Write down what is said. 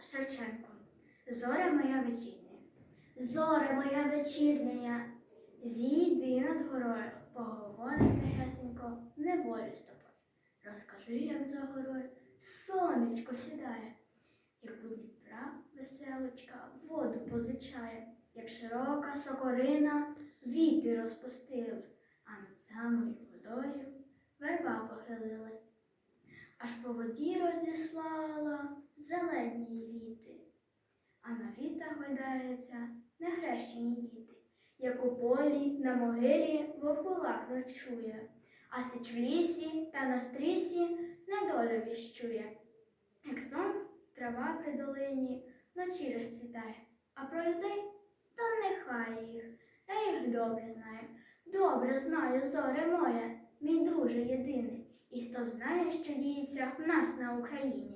Шевченко. Зоря моя вечірня. Зоре моя вечірня, зійди над горою, поговоримо тихесенько, не волю з тобою. Розкажи, як за горою сонечко сідає, як у Дніпра веселочка воду позичає, як широка сокорина віти розпустили, а над самою водою верба похилилась. Аж по воді розіслала зелені її віти, а на вітах гойдаються нехрещені діти, як у полі на могилі вовкулак ночує, а сич в лісі та на стрісі недолю віщує. Як сон трава при долині вночі розцвітає, а про людей то нехай їх, я їх добре знаю. Добре знаю, зоре моє, мій друже єдиний, і хто знає, що діється в нас на Україні.